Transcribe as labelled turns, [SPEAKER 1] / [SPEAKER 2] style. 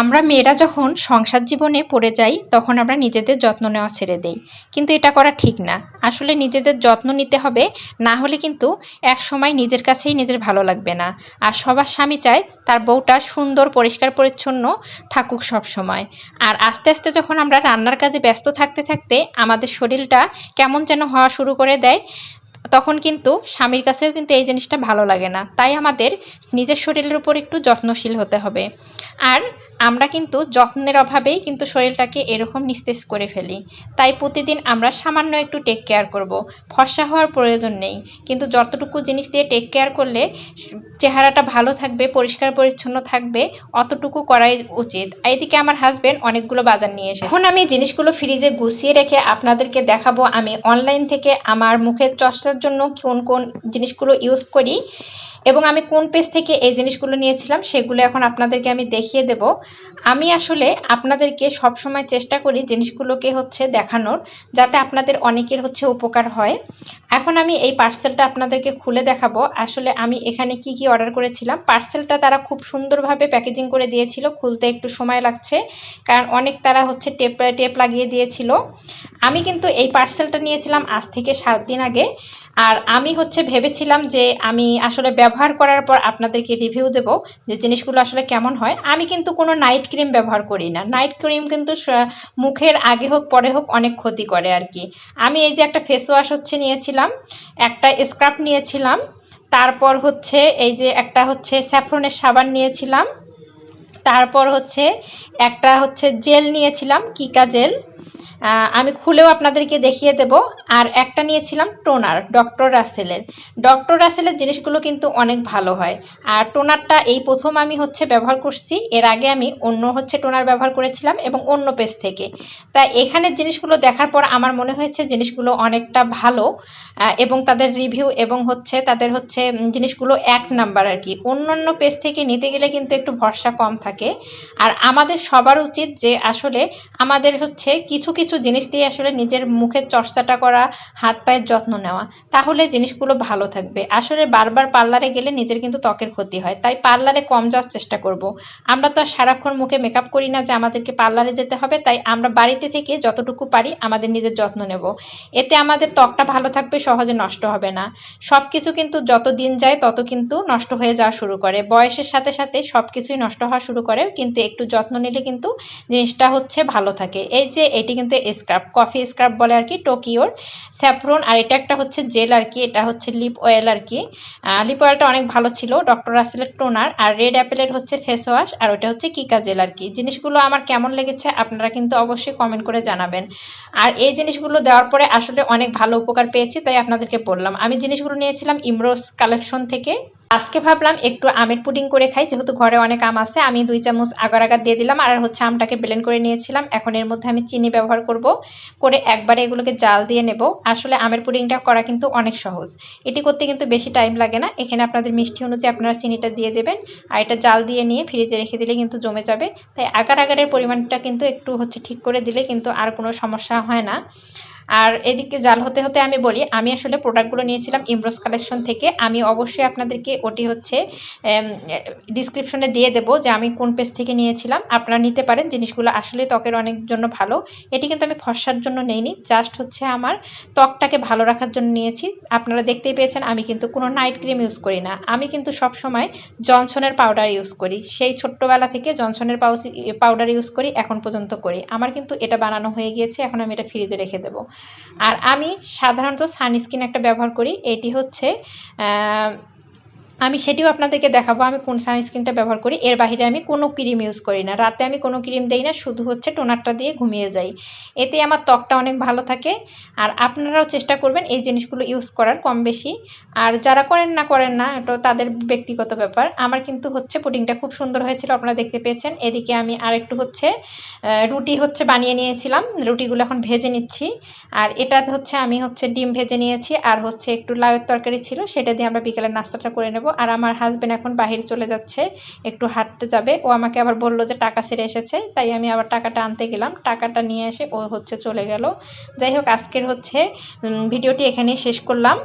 [SPEAKER 1] আমরা মেয়েরা যখন সংসার জীবনে পড়ে যাই, তখন আমরা নিজেদের যত্ন নেওয়া ছেড়ে দেই। কিন্তু এটা করা ঠিক না। আসলে নিজেদের যত্ন নিতে হবে, না হলে কিন্তু এক সময় নিজের কাছেই নিজের ভালো লাগবে না। আর সবার স্বামী চায় তার বউটা সুন্দর, পরিষ্কার, পরিচ্ছন্ন থাকুক সব সময় আর আস্তে আস্তে যখন আমরা রান্নার কাজে ব্যস্ত থাকতে থাকতে আমাদের শরীরটা কেমন যেন হওয়া শুরু করে দেয়, তখন কিন্তু স্বামীর কাছেও কিন্তু এই জিনিসটা ভালো লাগে না। তাই আমাদের নিজের শরীরের উপর একটু যত্নশীল হতে হবে। আর আমরা কিন্তু যত্নের অভাবেই কিন্তু শরীরটাকে এরকম নিস্তেজ করে ফেলি। তাই প্রতিদিন আমরা সামান্য একটু টেক কেয়ার করব। ফর্সা হওয়ার প্রয়োজন নেই। কিন্তু যতটুকু জিনিস দিয়ে টেক কেয়ার করলে চেহারাটা ভালো থাকবে, পরিষ্কার পরিচ্ছন্ন থাকবে, অতটুকু করাই উচিত। এইদিকে আমার হাজব্যান্ড অনেকগুলো বাজার নিয়ে এসে এখন আমি জিনিসগুলো ফ্রিজে গুছিয়ে রেখে আপনাদেরকে দেখাবো। আমি অনলাইন থেকে আমার মুখের চর্চার জন্য কোন কোন জিনিসগুলো ইউজ করি। এবং আমি কোন পেজ থেকে এই জিনিসগুলো নিয়েছিলাম সেগুলো এখন আপনাদেরকে আমি দেখিয়ে দেব। আমি আসলে আপনাদেরকে সবসময় চেষ্টা করি জিনিসগুলোকে হচ্ছে দেখানোর, যাতে আপনাদের অনেকের হচ্ছে উপকার হয়। এখন আমি এই পার্সেলটা আপনাদেরকে খুলে দেখাবো। আসলে আমি এখানে কি কি অর্ডার করেছিলাম। পার্সেলটা তারা খুব সুন্দরভাবে প্যাকেজিং করে দিয়েছিল, খুলতে একটু সময় লাগছে, কারণ অনেক তারা হচ্ছে টেপ টেপ লাগিয়ে দিয়েছিল। আমি কিন্তু এই পার্সেলটা নিয়েছিলাম আজ থেকে সাত দিন আগে। আর আমি হচ্ছে ভেবেছিলাম যে আমি আসলে ব্যবহার করার পর আপনাদেরকে রিভিউ দেব যে জিনিসগুলো আসলে কেমন হয়। আমি কিন্তু কোনো নাইট ক্রিম ব্যবহার করি না। নাইট ক্রিম কিন্তু মুখের আগে হোক, পরে হোক অনেক ক্ষতি করে আর কি। আমি এই যে একটা ফেস ওয়াশ হচ্ছে নিয়েছিলাম, একটা স্ক্রাব নিয়েছিলাম, তারপর হচ্ছে এই যে একটা হচ্ছে স্যাফ্রনের সাবান নিয়েছিলাম, তারপর হচ্ছে একটা হচ্ছে জেল নিয়েছিলাম কিকা জেল আমি খুলেও আপনাদেরকে দেখিয়ে দেব। আর একটা নিয়েছিলাম টোনার, ডক্টর রাসেলের। ডক্টর রাসেলের জিনিসগুলো কিন্তু অনেক ভালো হয়। আর টোনারটা এই প্রথম আমি হচ্ছে ব্যবহার করছি, এর আগে আমি অন্য হচ্ছে টোনার ব্যবহার করেছিলাম এবং অন্য পেজ থেকে। তাই এখানের জিনিসগুলো দেখার পর আমার মনে হয়েছে জিনিসগুলো অনেকটা ভালো এবং তাদের রিভিউ এবং হচ্ছে তাদের হচ্ছে জিনিসগুলো এক নাম্বার আর কি। অন্য অন্যান্য পেজ থেকে নিতে গেলে কিন্তু একটু ভরসা কম থাকে। আর আমাদের সবার উচিত যে আসলে আমাদের হচ্ছে কিছু কিছু জিনিস দিয়ে আসলে নিজের মুখের চর্চাটা করা, হাত পায়ের যত্ন নেওয়া, তাহলে জিনিসগুলো ভালো থাকবে। আসলে বারবার পার্লারে গেলে নিজের কিন্তু ত্বকের ক্ষতি হয়, তাই পার্লারে কম যাওয়ার চেষ্টা করব। আমরা তো সারাক্ষণ মুখে মেকআপ করি না যে আমাদেরকে পার্লারে যেতে হবে, তাই আমরা বাড়িতে থেকে যতটুকু পারি আমাদের নিজের যত্ন নেব। এতে আমাদের ত্বকটা ভালো থাকবে, সহজে নষ্ট হবে না। সব কিছু কিন্তু যত দিন যায় তত কিন্তু নষ্ট হয়ে যাওয়া শুরু করে। বয়সের সাথে সাথে সব কিছুই নষ্ট হওয়া শুরু করে কিন্তু একটু যত্ন নিলে কিন্তু জিনিসটা হচ্ছে ভালো থাকে। এই যে, এটি কিন্তু স্ক্রাব কফি স্ক্রাব বলে আর কি, টোকিওর স্যাফরন। আর এটা একটা হচ্ছে জেল আর কি, এটা হচ্ছে লিপ অয়েল আর কি। লিপ অয়েলটা অনেক ভালো ছিল ডক্টর রাসেলের টোনার আর রেড অ্যাপেলের হচ্ছে ফেস ওয়াশ আর ওটা হচ্ছে কিকা জেল আর কি। জিনিসগুলো আমার কেমন লেগেছে আপনারা কিন্তু অবশ্যই কমেন্ট করে জানাবেন। আর এই জিনিসগুলো দেওয়ার পরে আসলে অনেক ভালো উপকার পেয়েছি, তাই আপনাদেরকে বললাম। আমি জিনিসগুলো নিয়েছিলাম ইমরোস কালেকশন থেকে। আজকে ভাবলাম একটু আমের পুডিং করে খাই, যেহেতু ঘরে অনেক আম আছে, আমি দুই চামচ আগার আগার দিয়ে দিলাম, আর হচ্ছে আমটাকে ব্লেন্ড করে নিয়েছিলাম। এখন এর মধ্যে আমি চিনি ব্যবহার করব, করে একবারে এগুলোকে জাল দিয়ে নেব। আসলে আমের পুডিংটা করা কিন্তু অনেক সহজ। এটি করতে কিন্তু বেশি টাইম লাগে না। এখানে আপনাদের মিষ্টি অনুযায়ী আপনারা চিনিটা দিয়ে দেবেন, আর এটা জাল দিয়ে নিয়ে ফ্রিজে রেখে দিলে কিন্তু জমে যাবে। তাই আগার আগারের পরিমাণটা কিন্তু একটু হচ্ছে ঠিক করে দিলে কিন্তু আর কোনো সমস্যা হয় না। আর এদিকে জাল হতে হতে আমি বলি, আমি আসলে প্রোডাক্টগুলো নিয়েছিলাম ইমব্রোস কালেকশন থেকে। আমি অবশ্যই আপনাদেরকে ওটি হচ্ছে ডিসক্রিপশনে দিয়ে দেব যে আমি কোন পেজ থেকে নিয়েছিলাম। আপনারা নিতে পারেন, জিনিসগুলো আসলে ত্বকের অনেক জন্য ভালো। এটি কিন্তু আমি ফর্সার জন্য নেইনি জাস্ট হচ্ছে আমার ত্বকটাকে ভালো রাখার জন্য নিয়েছি। আপনারা দেখতেই পেয়েছেন, আমি কিন্তু কোনো নাইট ক্রিম ইউজ করি না। আমি কিন্তু সব সময় জনসনের পাউডার ইউজ করি। সেই ছোট্টবেলা থেকে জনসনের পাউডার ইউজ করি, এখন পর্যন্ত করি। আমার কিন্তু এটা বানানো হয়ে গিয়েছে, এখন আমি এটা ফ্রিজে রেখে দেবো। আর আমি সাধারণত সানস্ক্রিন একটা ব্যবহার করি এটি হচ্ছে আমি সেটিও আপনাদেরকে দেখাবো, আমি কোন সানস্ক্রিনটা ব্যবহার করি। এর বাহিরে আমি কোনো ক্রিম ইউজ করি না। রাতে আমি কোনো ক্রিম দেই না, শুধু হচ্ছে টোনারটা দিয়ে ঘুমিয়ে যাই। এতে আমার ত্বকটা অনেক ভালো থাকে। আর আপনারাও চেষ্টা করবেন এই জিনিসগুলো ইউজ করার কম বেশি আর যারা করেন না করেন না, এটা তাদের ব্যক্তিগত ব্যাপার। আমার কিন্তু হচ্ছে পুডিংটা খুব সুন্দর হয়েছিল, আপনারা দেখতে পেয়েছেন। এদিকে আমি আরেকটু হচ্ছে রুটি হচ্ছে বানিয়ে নিয়েছিলাম। রুটিগুলো এখন ভেজে নিচ্ছি। আর এটা হচ্ছে আমি হচ্ছে ডিম ভেজে নিয়েছি। আর হচ্ছে একটু লাউয়ের তরকারি ছিল, সেটা দিয়ে আমরা বিকেলের নাস্তাটা করে নেব। আর আমার হাজব্যান্ড এখন বাহির চলে যাচ্ছে, একটু হাঁটতে যাবে। ও আমাকে আবার বলল যে টাকা সেরে এসেছে, তাই আমি আবার টাকাটা আনতে গেলাম। টাকাটা নিয়ে এসে ও হচ্ছে চলে গেল। যাই হোক, আজকের হচ্ছে ভিডিওটি এখানেই শেষ করলাম।